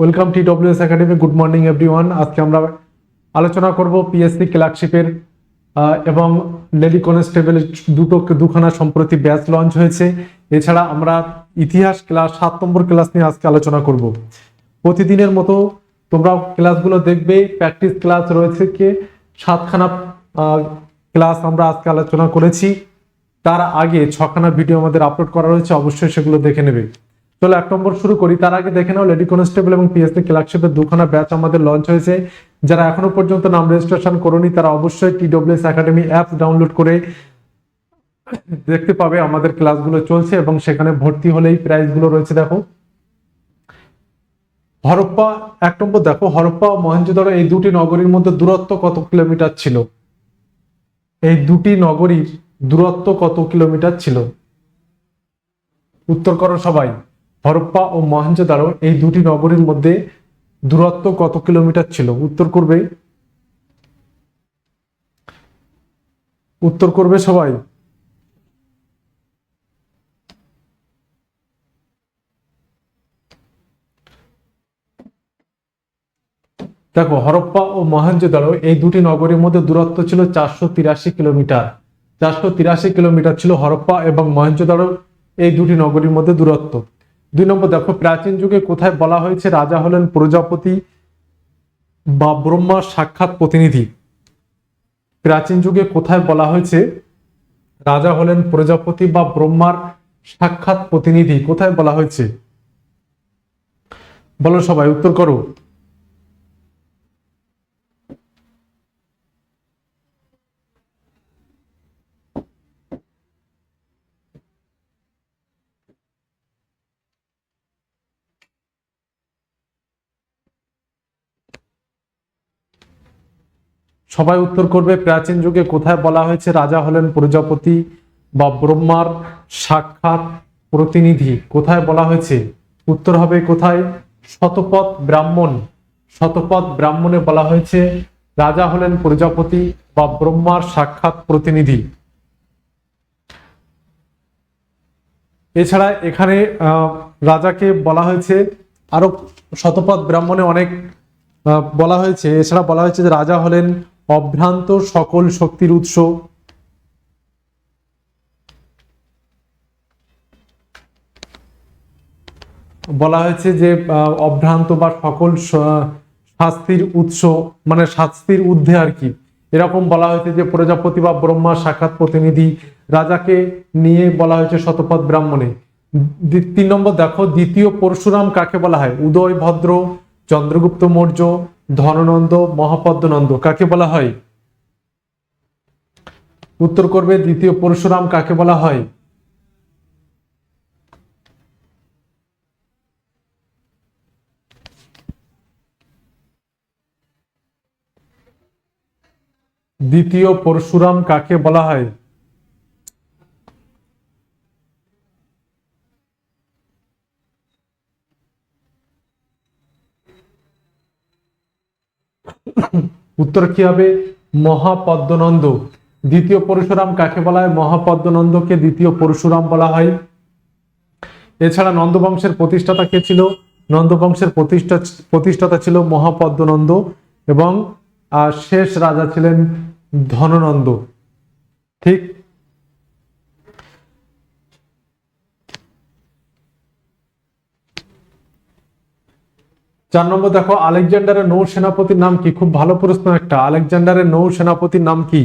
Welcome T WS academy good morning everyone আজকে আমরা আলোচনা করব পিএসসি ক্লার্কশিপের এবং লেডি কনস্টেবল দুটো, দুখানা সম্প্রতি ব্যাচ লঞ্চ হয়েছে। এছাড়া আমরা ইতিহাস ক্লাস সাত নম্বর ক্লাস নিয়ে আজকে আলোচনা করব। প্রতিদিনের মতো তোমরা ক্লাসগুলো দেখবে। প্র্যাকটিস ক্লাস রয়েছে কে? সাতখানা ক্লাস আমরা আজকে আলোচনা করেছি। তার আগে ছখানা ভিডিও আমাদের আপলোড করা রয়েছে, অবশ্যই সেগুলো দেখে নেবে। চলো এক নম্বর শুরু করি। তার আগে দেখে নাও লেডি কনস্টেবল এবং পিএসসি ক্লার্কশিপের দুখানা ব্যাচ আমাদের লঞ্চ হয়েছে। যারা এখনও পর্যন্ত নাম রেজিস্ট্রেশন করনি, তারা অবশ্যই টিডব্লিউএস একাডেমি অ্যাপ ডাউনলোড করে দেখতে পাবে আমাদের ক্লাসগুলো চলছে এবং সেখানে ভর্তি হলেই প্রাইসগুলো রয়েছে, দেখো। হরপ্পা, এক নম্বর দেখো, হরপ্পা ও মহেঞ্জোদারো এই দুটি নগরীর মধ্যে দূরত্ব কত কিলোমিটার ছিল? এই দুটি নগরীর দূরত্ব কত কিলোমিটার ছিল? উত্তর করো সবাই। হরপ্পা ও মহেঞ্জোদারো এই দুটি নগরীর মধ্যে দূরত্ব কত কিলোমিটার ছিল? উত্তর করবে? উত্তর করবে সবাই? দেখো, হরপ্পা ও মহেঞ্জোদারো এই দুটি নগরীর মধ্যে দূরত্ব ছিল চারশো তিরাশি কিলোমিটার। চারশো তিরাশি কিলোমিটার ছিল হরপ্পা এবং মহেঞ্জোদারো এই দুটি নগরীর মধ্যে দূরত্ব। দুই নম্বর দেখো, প্রাচীন যুগে কোথায় বলা হয়েছে রাজা হলেন প্রজাপতি বা ব্রহ্মার সাক্ষাৎ প্রতিনিধি? প্রাচীন যুগে কোথায় বলা হয়েছে রাজা হলেন প্রজাপতি বা ব্রহ্মার সাক্ষাৎ প্রতিনিধি? কোথায় বলা হয়েছে? বলো সবাই, উত্তর করো। সবাই উত্তর করবে, প্রাচীন যুগে কোথায় বলা হয়েছে, রাজা হলেন প্রজাপতি বা ব্রহ্মার সাক্ষাৎ প্রতিনিধি। কোথায় বলা হয়েছে? উত্তর হবে কোথায়? শতপথ ব্রাহ্মণ। শতপথ ব্রাহ্মণে বলা হয়েছে, রাজা হলেন প্রজাপতি বা ব্রহ্মার সাক্ষাৎ প্রতিনিধি। এছাড়া এখানে রাজাকে বলা হয়েছে, আরও শতপথ ব্রাহ্মণে অনেক বলা হয়েছে। এছাড়া বলা হয়েছে যে রাজা হলেন অভ্রান্ত সকল শক্তির উৎস। বলা হয়েছে যে অভ্রান্ত বা সকল শাস্তির উৎস মানে শাস্তির ঊর্ধ্বে আর কি। এরকম বলা হয়েছে যে, প্রজাপতি বা ব্রহ্মা সাক্ষাৎ প্রতিনিধি রাজাকে নিয়ে বলা হয়েছে শতপথ ব্রাহ্মণে। তিন নম্বর, দেখো, দ্বিতীয় পরশুরাম কাকে বলা হয়? উদয়, ভদ্র, চন্দ্রগুপ্ত, মৌর্য ধননন্দ, মহাপদ্মনন্দ, কাকে বলা হয়? উত্তর করবে দ্বিতীয় পরশুরাম, কাকে বলা হয়? দ্বিতীয় পরশুরাম, কাকে বলা হয়? উত্তর কি হবে? মহাপদ্মনন্দ। দ্বিতীয় পরশুরাম কাকে বলা হয়? মহাপদ্মনন্দকে দ্বিতীয় পরশুরাম বলা হয়। এছাড়া নন্দবংশের প্রতিষ্ঠাতা কে ছিল? নন্দবংশের প্রতিষ্ঠা, প্রতিষ্ঠাতা ছিল মহাপদ্মনন্দ এবং শেষ রাজা ছিলেন ধননন্দ। ঠিক চার নম্বর দেখো, আলেকজান্ডারের নৌ সেনাপতির নাম কি? খুব ভালো প্রশ্ন একটা। আলেকজান্ডারের নৌ সেনাপতির নাম কি?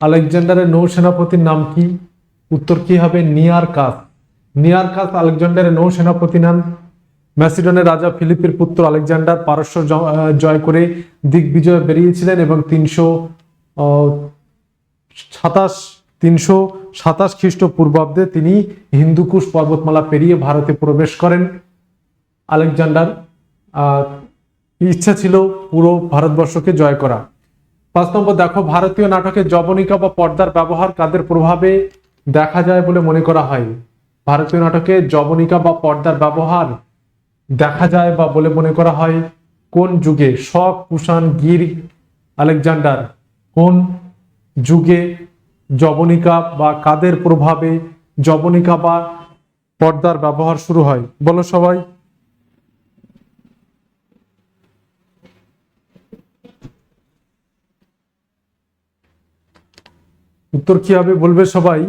আলেকজান্ডারের নৌ সেনাপতির নাম কি? উত্তর কি হবে? নিয়ার কাস নিয়ার কাস আলেকজান্ডারের নৌ সেনাপতি নাম? ম্যাসিডনের রাজা ফিলিপের পুত্র আলেকজান্ডার পারস্য জয় করে দিগ্বিজয়ে বেরিয়েছিলেন এবং তিনশো সাতাশ তিনশো সাতাশ খ্রিস্টপূর্বাব্দে তিনি হিন্দুকুশ পর্বতমালা পেরিয়ে ভারতে প্রবেশ করেন। আলেকজান্ডার ইচ্ছা ছিল পুরো ভারতবর্ষকে জয় করা। পাঁচ নম্বর, দেখো, ভারতীয় নাটকে জবনিকা বা পর্দার ব্যবহার কাদের প্রভাবে দেখা যায় বলে মনে করা হয়? ভারতীয় নাটকে জবনিকা বা পর্দার ব্যবহার দেখা যায় বা বলে মনে করা হয়, কোন যুগে শক কুষাণ গির আলেকজান্ডার, কোন যুগে জবনিকা বা কাদের প্রভাবে জবনিকা বা পর্দার ব্যবহার শুরু হয়? বলো সবাই। উত্তর কি হবে বলবে সবাই?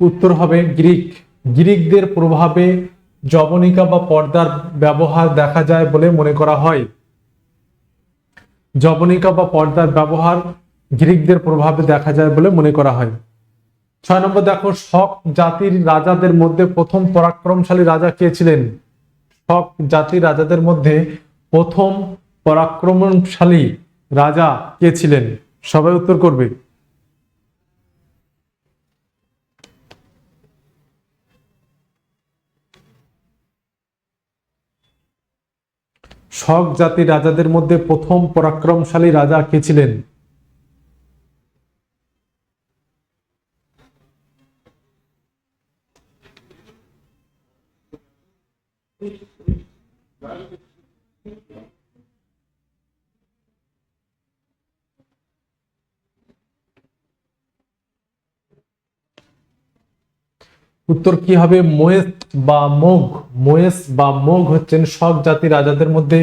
উত্তর হবে গ্রিক। গ্রিকদের প্রভাবে জবনিকা বা পর্দার ব্যবহার দেখা যায় বলে মনে করা হয়। জবনিকা বা পর্দার ব্যবহার গ্রিকদের প্রভাবে দেখা যায় বলে মনে করা হয়। ছয় নম্বর দেখো, শক জাতির রাজাদের মধ্যে প্রথম পরাক্রমশালী রাজা কে ছিলেন? শক জাতির রাজাদের মধ্যে প্রথম পরাক্রমশালী রাজা কে ছিলেন? সবাই উত্তর করবে। শক জাতির রাজাদের মধ্যে প্রথম পরাক্রমশালী রাজা কে ছিলেন? উত্তর কি হবে? মোয়েস বা মোগ। মোয়েস বা মোগ হচ্ছেন সব জাতির রাজাদের মধ্যে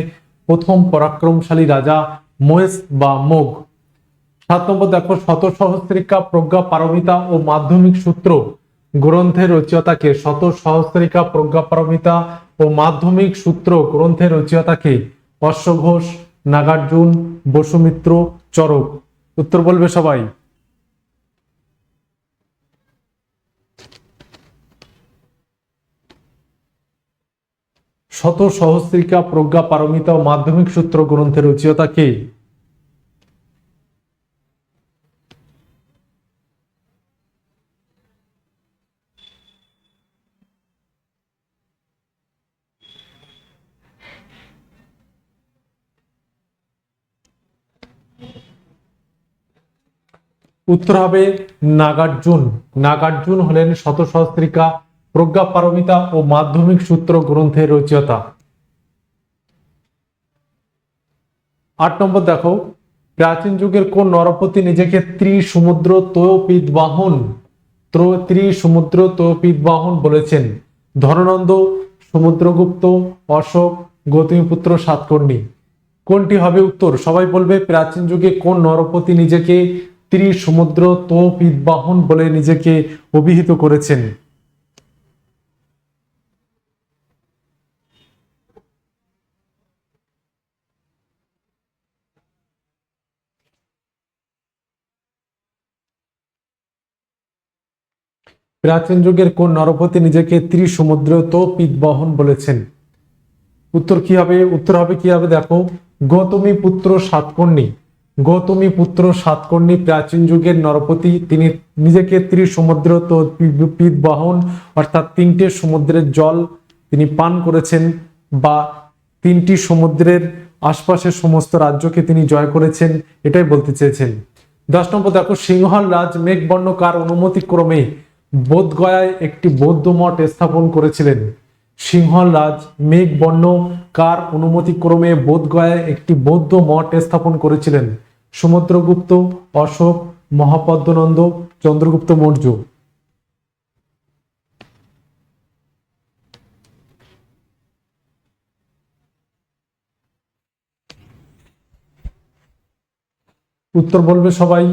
প্রথম পরাক্রমশালী রাজা মোয়েস বা মোগ। সাত নম্বর দেখো শত সহস্রিকা প্রজ্ঞা পারমিতা ও মাধ্যমিক সূত্র গ্রন্থের রচয়িতাকে। শত সহস্রিকা প্রজ্ঞা পারমিতা ও মাধ্যমিক সূত্র গ্রন্থের রচয়িতাকে। অশ্বঘোষ, নাগার্জুন, বসুমিত্র, চরক। উত্তর বলবে সবাই। শত সহস্রিকা প্রজ্ঞা পারমিতা ও মাধ্যমিক সূত্র গ্রন্থের রচিয়তা কে? উত্তর হবে নাগার্জুন। নাগার্জুন হলেন শত সহস্রিকা প্রজ্ঞা পারমিতা ও মাধ্যমিক সূত্র গ্রন্থের রচয়িতা। আট নম্বর দেখো, প্রাচীন যুগের কোন নরপতি নিজেকে ত্রিসমুদ্র তয়োপিত বাহন ত্রিসমুদ্র তয়োপিত বাহন বলেছেন। ধননন্দ সমুদ্রগুপ্ত, অশোক, গৌতমীপুত্র, সাতকর্ণী। কোনটি হবে উত্তর? সবাই বলবে প্রাচীন যুগে কোন নরপতি নিজেকে ত্রিসমুদ্র তয়োপিত বাহন বলে নিজেকে অভিহিত করেছেন। প্রাচীন যুগের কোন নরপতি নিজেকে ত্রিসমুদ্র তো বহন বলেছেন? উত্তর কি হবে? উত্তর হবে কি হবে? দেখো, গৌতমী পুত্র সাতকর্ণী। গৌতমী পুত্র সাতকর্ণী প্রাচীন যুগের নরপতি, তিনি নিজেকে ত্রিসমুদ্র তো বহন, অর্থাৎ তিনটে সমুদ্রের জল তিনি পান করেছেন বা তিনটি সমুদ্রের আশপাশের সমস্ত রাজ্যকে তিনি জয় করেছেন, এটাই বলতে চেয়েছেন। দশ নম্বর, দেখো সিংহল রাজ মেঘবর্ণ কার অনুমতি ক্রমে বোধগয়ায় একটি বৌদ্ধ মঠ স্থাপন করেছিলেন। সিংহল রাজ মেঘবর্ণ কার অনুমতিক্রমে বোধগয়ায় একটি বৌদ্ধ মঠ স্থাপন করেছিলেন। সমুদ্রগুপ্ত অশোক, মহাপদ্মনন্দ, চন্দ্রগুপ্ত মৌর্য। উত্তর বলবে সবাই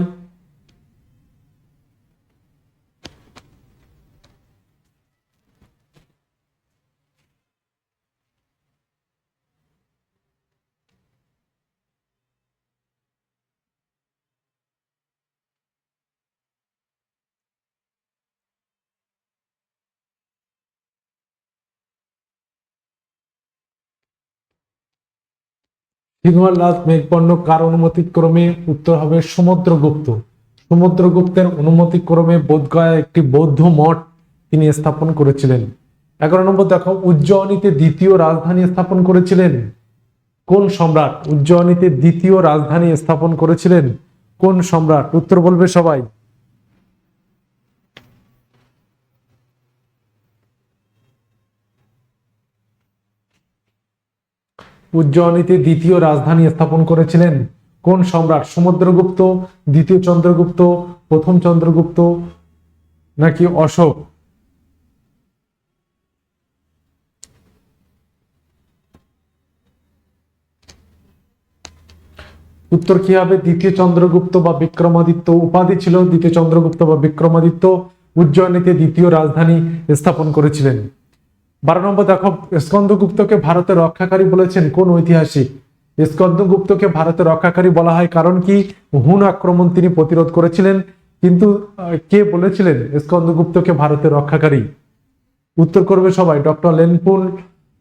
সিংহল মেঘবর্ণ কার অনুমতি ক্রমে উত্তর হবে সমুদ্রগুপ্ত? সমুদ্রগুপ্তের অনুমতি ক্রমে বোধগয়া একটি বৌদ্ধ মঠ তিনি স্থাপন করেছিলেন। এগারো নম্বর দেখো, উজ্জয়িনীতে দ্বিতীয় রাজধানী স্থাপন করেছিলেন। কোন সম্রাট উজ্জয়িনীতে দ্বিতীয় রাজধানী স্থাপন করেছিলেন? কোন সম্রাট? উত্তর বলবে সবাই। উজ্জয়িনীতে দ্বিতীয় রাজধানী স্থাপন করেছিলেন। কোন সম্রাট? সমুদ্রগুপ্ত দ্বিতীয় চন্দ্রগুপ্ত, প্রথম চন্দ্রগুপ্ত, নাকি অশোক? উত্তর কি হবে? দ্বিতীয় চন্দ্রগুপ্ত বা বিক্রমাদিত্য উপাধি ছিল। দ্বিতীয় চন্দ্রগুপ্ত বা বিক্রমাদিত্য উজ্জয়িনীতে দ্বিতীয় রাজধানী স্থাপন করেছিলেন। বারো নম্বর দেখো, স্কন্দগুপ্তকে ভারতের রক্ষাকারী বলেছেন কোন ঐতিহাসিক? স্কন্দগুপ্তকে ভারতের রক্ষাকারী বলা হয় কারণ কি? হুন আক্রমণ তিনি প্রতিরোধ করেছিলেন, কিন্তু কে বলেছিলেন স্কন্দগুপ্তকে ভারতের রক্ষাকারী? উত্তর করবে সবাই, doctor Lanepoole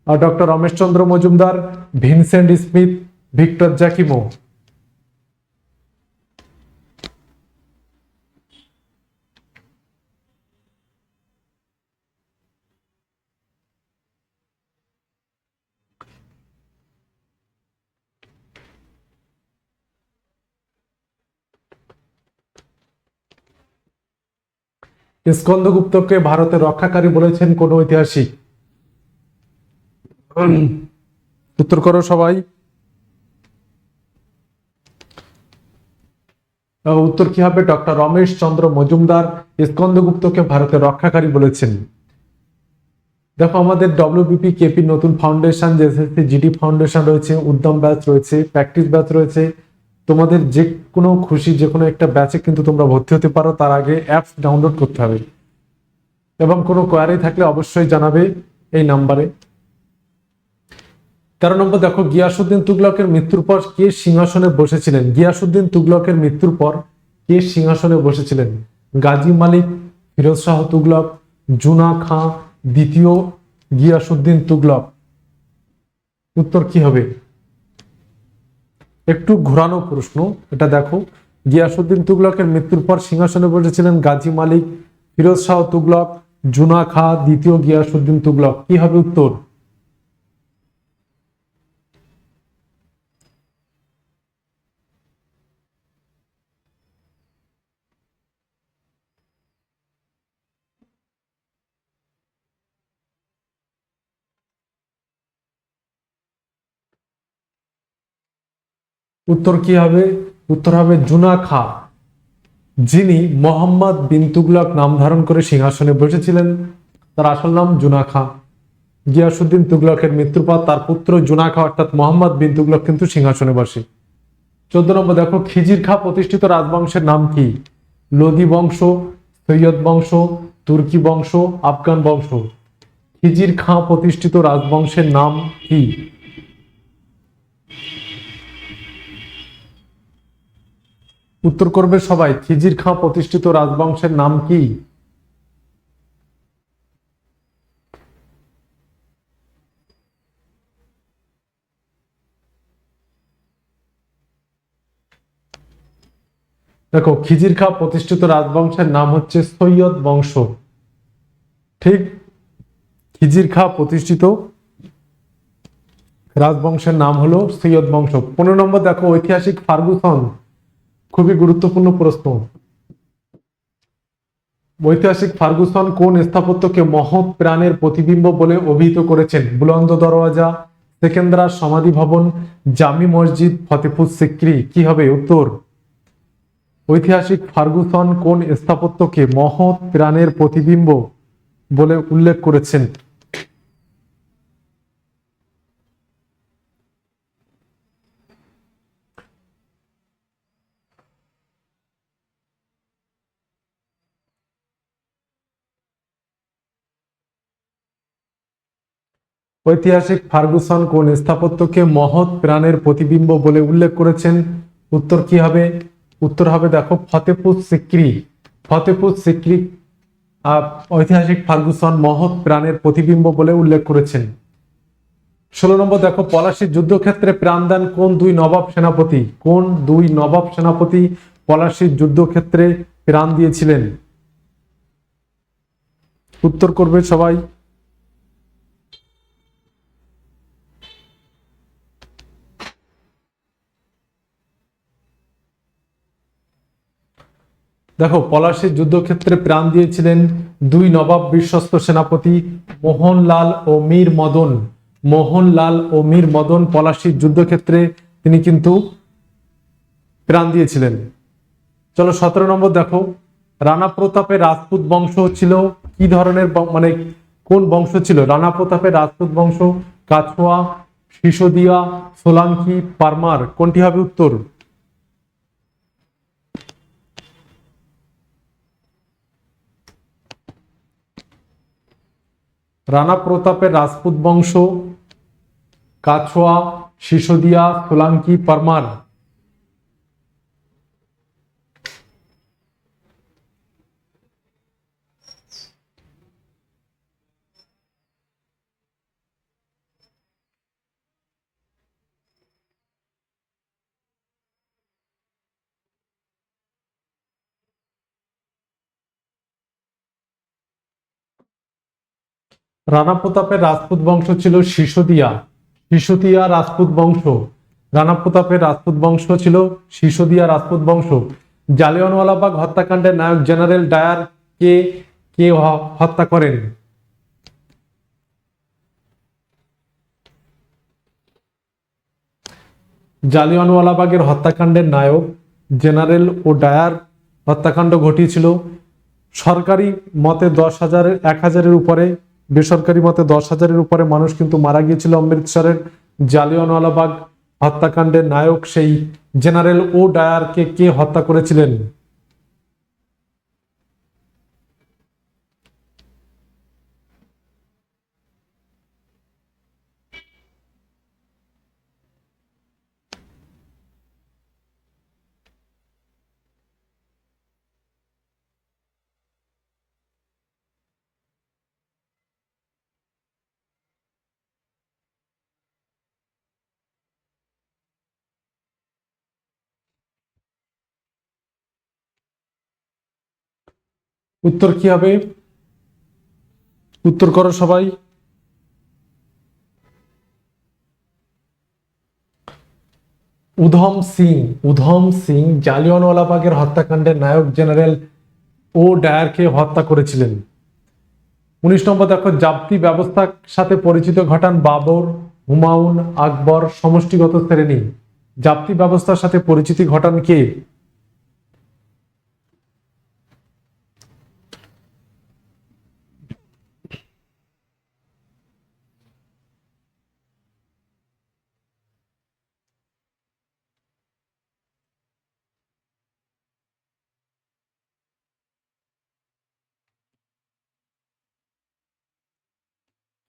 doctor Rameshchandra Majumdar, Vincent Smith, Victor Jacquemont. স্কন্দগুপ্তকে ভারতের রক্ষাকারী বলেছেন কোন ঐতিহাসিক। উত্তর করো সবাই। উত্তর কি হবে? ডক্টর রমেশ চন্দ্র মজুমদার স্কন্দগুপ্তকে ভারতের রক্ষাকারী বলেছেন। দেখো আমাদের ডব্লিউবিপি কেপি নতুন ফাউন্ডেশন যে জিডি ফাউন্ডেশন রয়েছে, উদ্যম ব্যাচ রয়েছে প্র্যাকটিস ব্যাচ রয়েছে তোমাদের যে কোনো খুশি যে কোনো একটা ব্যাচে কিন্তু তোমরা ভর্তি হতে পারো। তার আগে অ্যাপস ডাউনলোড করতে হবে। এবং কোনো কোয়ারি থাকলে অবশ্যই জানাবে এই নাম্বারে। তেরো নম্বর দেখো গিয়াসুদ্দিন তুগলকের মৃত্যুর পর কে সিংহাসনে বসেছিলেন? গিয়াসুদ্দিন তুগলকের মৃত্যুর পর কে সিংহাসনে বসেছিলেন? গাজী মালিক, ফিরোজ শাহ তুগলক, জুনা খাঁ, দ্বিতীয় গিয়াসুদ্দিন তুগলক। উত্তর কি হবে? একটু ঘোরানো প্রশ্ন, এটা দেখো। গিয়াসুদ্দিন তুগলকের মৃত্যুর পর সিংহাসনে বসেছিলেন গাজী মালিক, ফিরোজ শাহ তুগলক জুনা খা দ্বিতীয় গিয়াসুদ্দিন তুগলক। কি হবে উত্তর? উত্তর কি হবে? উত্তর হবে জুনা খা যিনি মোহাম্মদ বিন তুগলক নাম ধারণ করে সিংহাসনে বসেছিলেন, তার আসল নাম জুনা খা গিয়াসুদ্দিন তুগলকের মৃত্যুর পর তার পুত্র জুনা খা অর্থাৎ মোহাম্মদ বিন তুগলক কিন্তু সিংহাসনে বসে। চোদ্দ নম্বর, দেখো খিজির খা প্রতিষ্ঠিত রাজবংশের নাম কি? লোদি বংশ, সৈয়দ বংশ, তুর্কি বংশ, আফগান বংশ। খিজির খাঁ প্রতিষ্ঠিত রাজবংশের নাম কি? উত্তর করবে সবাই খিজির খাঁ প্রতিষ্ঠিত রাজবংশের নাম কি? দেখো খিজির খাঁ প্রতিষ্ঠিত রাজবংশের নাম হচ্ছে সৈয়দ বংশ। ঠিক খিজির খাঁ প্রতিষ্ঠিত রাজবংশের নাম হলো সৈয়দ বংশ। পনেরো নম্বর দেখো, ঐতিহাসিক ফার্গুসন। খুবই গুরুত্বপূর্ণ প্রশ্ন। ঐতিহাসিক ফার্গুসন কোন স্থাপত্যকে মহৎ প্রাণের প্রতিবিম্ব বলে অভিহিত করেছেন? বুলন্দ দরওয়াজা, সেকেন্দ্রা সমাধি ভবন, জামি মসজিদ ফতেপুর সিক্রি, কি হবে উত্তর? ঐতিহাসিক ফার্গুসন কোন স্থাপত্যকে মহৎ প্রাণের প্রতিবিম্ব বলে উল্লেখ করেছেন? ঐতিহাসিক ফার্গুসন কোন স্থাপত্যকে মহৎ প্রাণের প্রতিবিম্ব বলে উল্লেখ করেছেন? উত্তর কি হবে? উত্তর হবে দেখো ফতেপুর সিক্রি। ফতেপুর সিক্রি ঐতিহাসিক ফার্গুসন মহৎ প্রাণের প্রতিবিম্ব বলে উল্লেখ করেছেন। ষোলো নম্বর দেখো, পলাশির যুদ্ধক্ষেত্রে প্রাণদান কোন দুই নবাব সেনাপতি? কোন দুই নবাব সেনাপতি পলাশির যুদ্ধক্ষেত্রে প্রাণ দিয়েছিলেন? উত্তর করবে সবাই। দেখো, পলাশীর যুদ্ধক্ষেত্রে প্রাণ দিয়েছিলেন দুই নবাব বিশ্বস্ত সেনাপতি মোহনলাল ও মীর মদন। মোহনলাল ও মীর মদন পলাশীর যুদ্ধক্ষেত্রে তিনি কিন্তু প্রাণ দিয়েছিলেন। চলো, সতেরো নম্বর দেখো, রানা প্রতাপের রাজপুত বংশ ছিল কি ধরনের মানে কোন বংশ ছিল? রানা প্রতাপের রাজপুত বংশ কাছোয়া সিসোদিয়া, সোলাঙ্কি, পারমার, কোনটি হবে উত্তর? রানা প্রতাপের রাজপুত বংশ কাছোয়া সিসোদিয়া সোলাঙ্কি পারমার। রানা প্রতাপের রাজপুত বংশ ছিল সিসোদিয়া সিসোদিয়া রাজপুত বংশ। রানা প্রতাপের রাজপুত বংশ ছিল সিসোদিয়া রাজপুত বংশ। জালিয়ানওয়ালাবাগ হত্যাকাণ্ডের নায়ক জেনারেল ডায়ার কে কে হত্যা করেন। জালিয়ানওয়ালাবাগের হত্যাকাণ্ডের নায়ক জেনারেল ও ডায়ার হত্যাকাণ্ড ঘটিয়েছিল। সরকারি মতে দশ হাজারের এক হাজারের উপরে বেসরকারি মতে দশ হাজারের উপরে মানুষ কিন্তু মারা গিয়েছিল অমৃতসরের জালিয়ানওয়ালাবাগ হত্যাকাণ্ডের নায়ক সেই জেনারেল ও ডায়ারকে কে হত্যা করেছিলেন? উত্তর কি হবে? উত্তর করো সবাই। উধম সিং উধম সিং জালিয়ানওয়ালাবাগের হত্যাকাণ্ডের নায়ক জেনারেল ও ডায়ারকে হত্যা করেছিলেন। উনিশ নম্বর দেখো, জাপ্তি ব্যবস্থার সাথে পরিচিত ঘটান বাবর, হুমায়ুন আকবর সমষ্টিগত শ্রেণি। জাপ্তি ব্যবস্থার সাথে পরিচিতি ঘটান কে?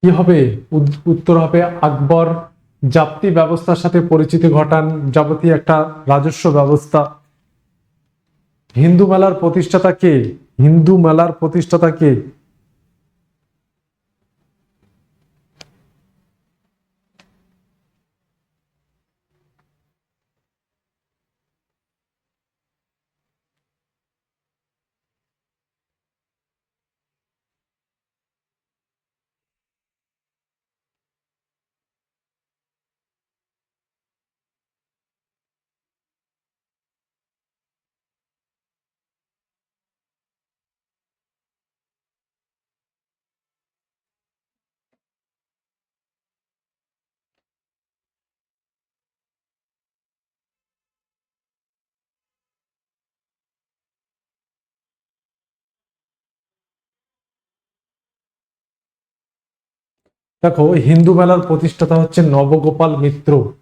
কি হবে? উত্তর হবে আকবর। জাপ্তি ব্যবস্থার সাথে পরিচিতি ঘটান যাবতীয় একটা রাজস্ব ব্যবস্থা। হিন্দু মেলার প্রতিষ্ঠাতা কে? হিন্দু মেলার প্রতিষ্ঠাতা কে? দেখো হিন্দু মেলার প্রতিষ্ঠাতা হচ্ছে নবগোপাল মিত্র।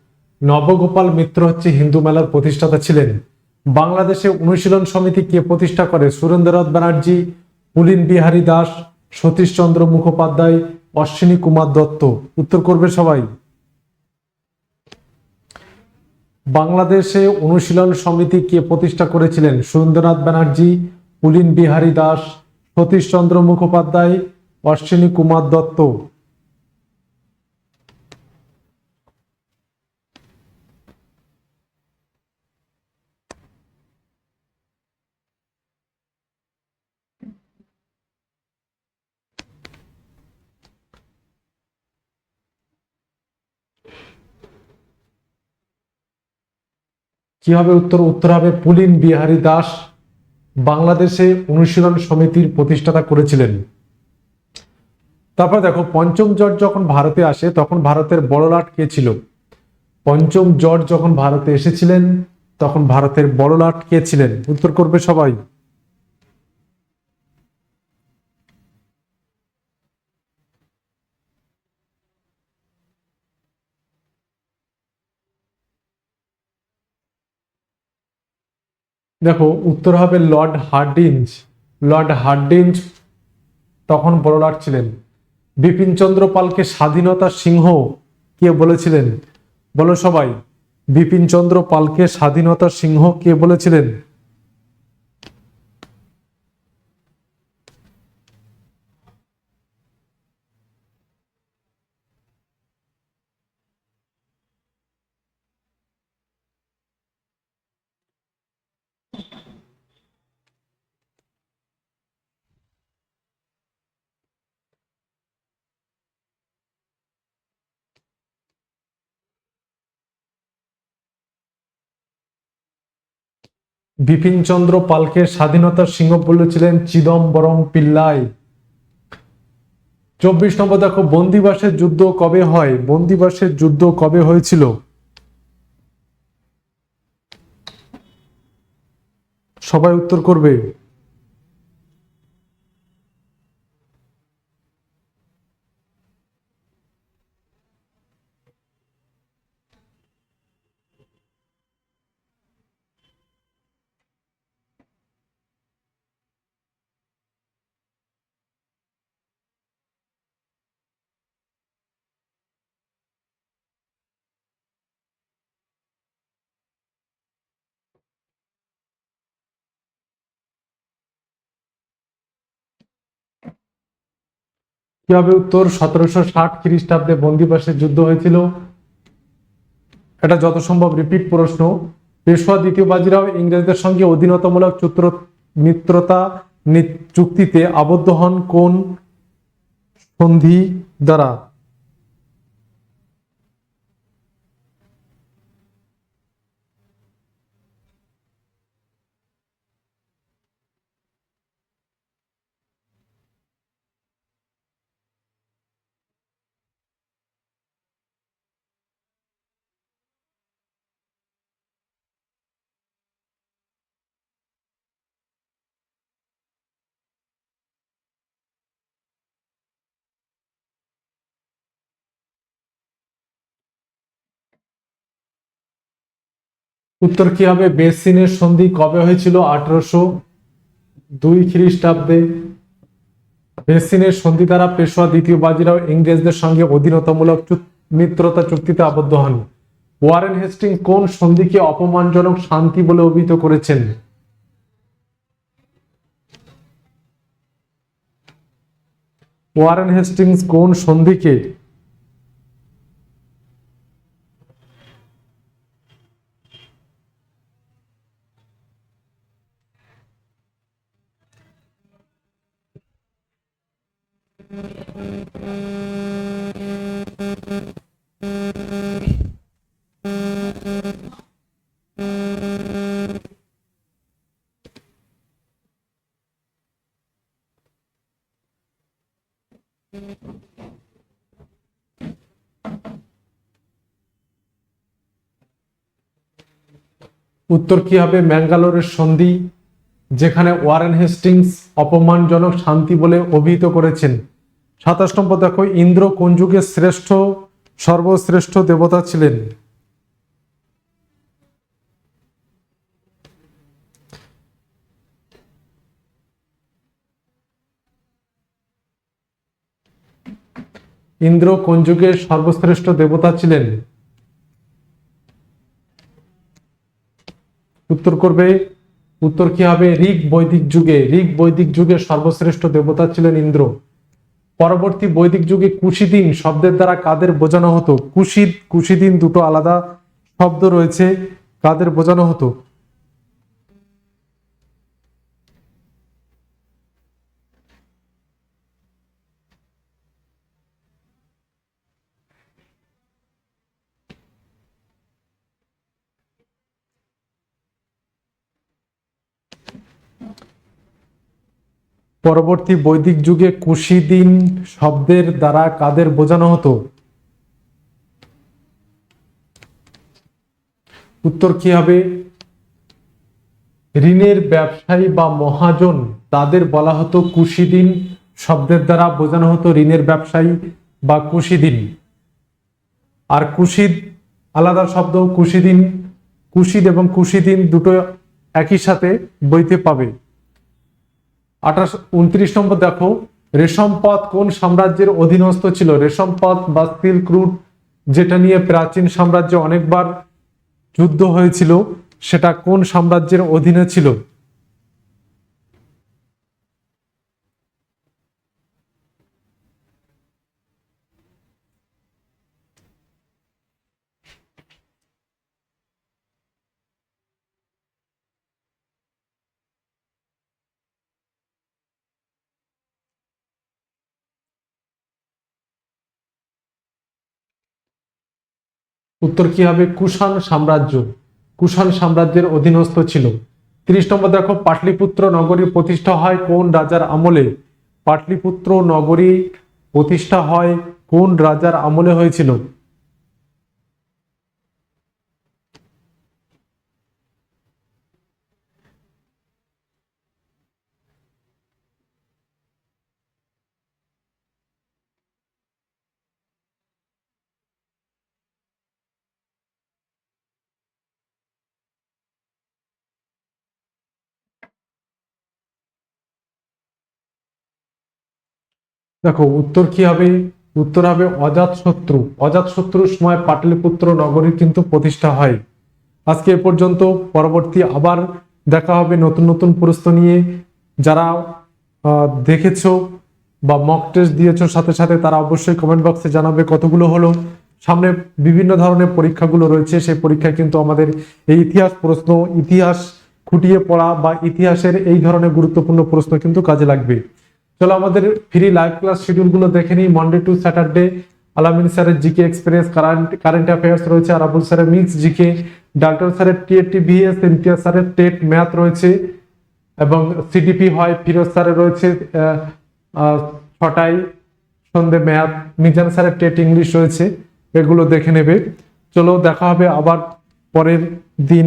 নবগোপাল মিত্র হচ্ছে হিন্দু মেলার প্রতিষ্ঠাতা ছিলেন। বাংলাদেশে অনুশীলন সমিতি কে প্রতিষ্ঠা করে? সুরেন্দ্রনাথ ব্যানার্জি, পুলিন বিহারী দাস, সতীশচন্দ্র মুখোপাধ্যায়, অশ্বিনী কুমার দত্ত। উত্তর করবে সবাই। বাংলাদেশে অনুশীলন সমিতি কে প্রতিষ্ঠা করেছিলেন? সুরেন্দ্রনাথ ব্যানার্জি, পুলিন বিহারী দাস, সতীশচন্দ্র মুখোপাধ্যায়, অশ্বিনী কুমার দত্ত। কি হবে উত্তর উত্তর হবে পুলিন বিহারী দাস বাংলাদেশে অনুশীলন সমিতির প্রতিষ্ঠাতা করেছিলেন? তারপর দেখো, পঞ্চম জট যখন ভারতে আসে, তখন ভারতের বড়লাট কে ছিল? পঞ্চম জট যখন ভারতে এসেছিলেন, তখন ভারতের বড়লাট কে ছিলেন? উত্তর করবে সবাই। দেখো, উত্তর হবে লর্ড হার্ডিঞ্জ। লর্ড হার্ডিঞ্জ তখন বড়লাট ছিলেন। বিপিনচন্দ্র পালকে স্বাধীনতা সিংহ কে বলেছিলেন? বলো সবাই বিপিনচন্দ্র পালকে স্বাধীনতা সিংহ কে বলেছিলেন? বিপিনচন্দ্র পালকে স্বাধীনতার সিংহ বলেছিলেন চিদম্বরম পিল্লাই। চব্বিশ নম্বর দেখো, বন্দিবাসের যুদ্ধ কবে হয়? বন্দিবাসের যুদ্ধ কবে হয়েছিল? সবাই উত্তর করবে। কি হবে উত্তর সতেরোশো ষাট খ্রিস্টাব্দে বন্দিবাসের যুদ্ধ হয়েছিল? এটা যত সম্ভব রিপিট প্রশ্ন। পেশোয়া দ্বিতীয় বাজিরাও ইংরেজদের সঙ্গে অধীনতামূলক চুত্র, মিত্রতা চুক্তিতে আবদ্ধ হন কোন সন্ধি দ্বারা? উত্তর কি হবে বেসিনের সন্ধি কবে হয়েছিল? আঠারোশো দুই খ্রিস্টাব্দে। বেসিনের সন্ধি দ্বারা পেশোয়া দ্বিতীয় বাজিরাও ইংরেজদের সঙ্গে অধীনতামূলক মিত্রতা চুক্তিতে আবদ্ধ হন। ওয়ারেন হেস্টিং কোন সন্ধিকে অপমানজনক শান্তি বলে অভিহিত করেছেন? ওয়ারেন হেস্টিংস কোন সন্ধিকে উত্তর কি হবে? ম্যাঙ্গালোরের সন্ধি যেখানে ওয়ারেন হেস্টিংস অপমানজনক শান্তি বলে অভিহিত করেছেন। সাতাশ নম্বর দেখো, ইন্দ্র কোন যুগের শ্রেষ্ঠ, সর্বশ্রেষ্ঠ দেবতা ছিলেন। ইন্দ্র কোন যুগের সর্বশ্রেষ্ঠ দেবতা ছিলেন। উত্তর করবে, উত্তর কি হবে? ঋগ বৈদিক যুগে ঋগ বৈদিক যুগে সর্বশ্রেষ্ঠ দেবতা ছিলেন ইন্দ্র। পরবর্তী বৈদিক যুগে কুশিদিন শব্দের দ্বারা কাদের বোঝানো হতো? কুশিদ, কুশিদিন দুটো আলাদা শব্দ রয়েছে, কাদের বোঝানো হতো? পরবর্তী বৈদিক যুগে কুশি দিন শব্দের দ্বারা কাদের বোঝানো হতো? উত্তর কি হবে? ঋণের ব্যবসায়ী বা মহাজন তাদের বলা হতো কুশিদিন, শব্দের দ্বারা বোঝানো হতো ঋণের ব্যবসায়ী বা কুশিদিন। আর কুশিদ, আলাদা শব্দ কুশিদিন, কুশিদ এবং কুশিদিন দুটো একই সাথে বইতে পাবে। আঠাশ উনত্রিশ নম্বর দেখো রেশমপথ কোন সাম্রাজ্যের অধীনস্থ ছিল? রেশমপথ বা সিল্ক রুট যেটা নিয়ে প্রাচীন সাম্রাজ্য অনেকবার যুদ্ধ হয়েছিল, সেটা কোন সাম্রাজ্যের অধীনে ছিল? উত্তর কি হবে? কুষাণ সাম্রাজ্য। কুষাণ সাম্রাজ্যের অধীনস্থ ছিল। তিরিশ নম্বর দেখো, পাটলিপুত্র নগরী প্রতিষ্ঠা হয় কোন রাজার আমলে? পাটলিপুত্র নগরী প্রতিষ্ঠা হয় কোন রাজার আমলে হয়েছিল? দেখো, উত্তর কি হবে? উত্তর হবে অজাত শত্রু। অজাত শত্রুর সময় পাটলিপুত্র নগরীর কিন্তু প্রতিষ্ঠা হয়। আজকে এ পর্যন্ত পরবর্তী আবার দেখা হবে নতুন নতুন প্রশ্ন নিয়ে। যারা দেখেছ বা মক টেস্ট দিয়েছ, সাথে সাথে তারা অবশ্যই কমেন্ট বক্সে জানাবে কতগুলো হলো। সামনে বিভিন্ন ধরনের পরীক্ষাগুলো রয়েছে, সেই পরীক্ষায় কিন্তু আমাদের এই ইতিহাস প্রশ্ন, ইতিহাস খুঁটিয়ে পড়া বা ইতিহাসের এই ধরনের গুরুত্বপূর্ণ প্রশ্ন কিন্তু কাজে লাগবে। চলো আমাদের ফ্রি লাইভ ক্লাস শিডিউলগুলো দেখে নিই। মন্ডে টু স্যাটারডে আলামিন স্যারের GK express current current affairs রয়েছে। আর আবুল স্যারের মিক্স জিকে ডাক্তার স্যারের টিএটি ভিএস ইমতিয়াজ স্যারের টেট ম্যাথ রয়েছে। এবং সিডিপি হয় ফিরোজ স্যারের রয়েছে ছটায় সন্ধে ম্যাথ মিজান স্যারের টেট ইংলিশ রয়েছে। এগুলো দেখে নেবে। চলো দেখা হবে আবার পরের দিন।